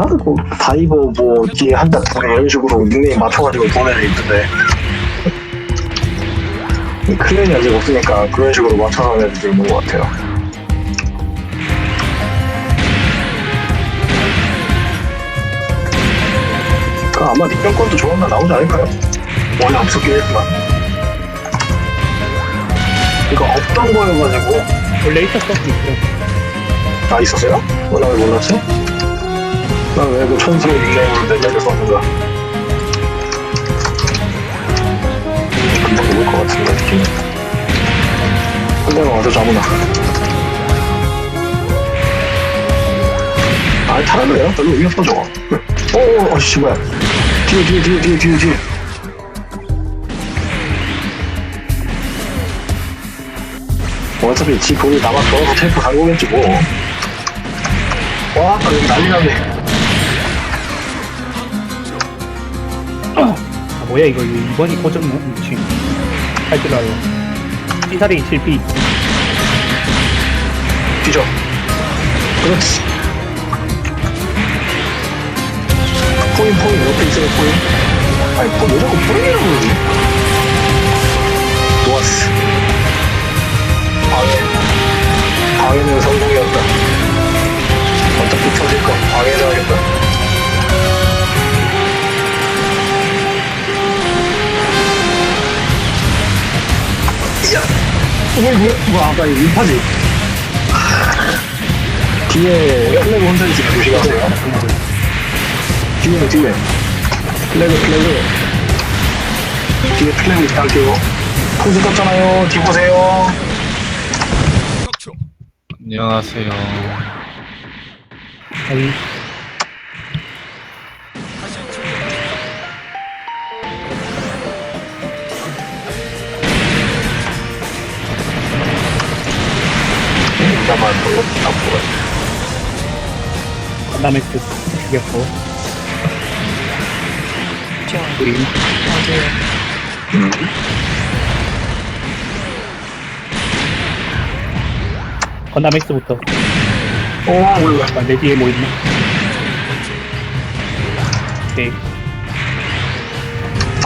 있나? 뭐 다이버 뭐 뒤에 한자 두개 이런 식으로 닉네임 맞춰가지고 보내는 있던데 클랜이 아직 없으니까 그런 식으로 맞춰서 하는 애들도 있는 것 같아요 그 아마 닉변권도 조만간 나오지 않을까요? 원래 없었긴 했지만 이거 없던 거여가지고 원래 있었어? 있어. 다 있었어요? 어, 나왜 몰랐지? 난왜 그 천수의 닉네임으로 내 명을 썼는 거야? 금방 먹을 것 같은데, 느낌이. 한 대만 와서 잡으나. 아니, 타라그래요? 별로 의미 없어, 저거. 오, 어, 씨, 뭐야. 뒤에, 뒤에, 뒤에, 뒤에, 뒤에, 뒤에. 어차피 지 돈이 남았어. 테이프 간 거겠지, 뭐. 와, 난리 났네. 아, 뭐야, 이거. 이거 2번이 꺼졌네. 미친. 할줄 알아요. 삐사리 7B. 뒤져. 그렇지. 포인, 포인, 옆에 있어요, 포인. 아니, 뭐, 왜 자꾸 포인이라고 그러지? 이게 뭐, 뭐, 아까 이 인파지? 뒤에 플래그 혼자 있으면 조심하세요. 뒤에, 뒤에. 플래그, 플래그. 뒤에 플래그 있다게요. 포즈 떴잖아요. 뒤 보세요. 안녕하세요. 아이, 인자만 또 앞으로. 건담엑스 죽였고. 우리 음. 건담엑스부터. 오, 몰라. 아, 내 뒤에 뭐 있나? 오케이.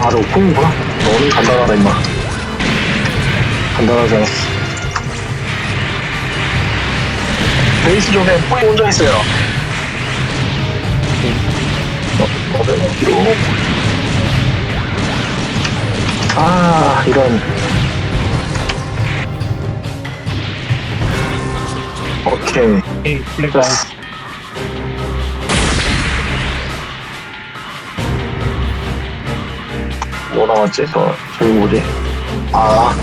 아, 저 콩이구나. 너는 간단하다, 임마. 간단하지 않았어. 베이스 쪽에 콩이 혼자 있어요. 아, 이런. 오케이. 오케이, 플래그. 뭐 나왔지? 저, 저기 뭐지? 아,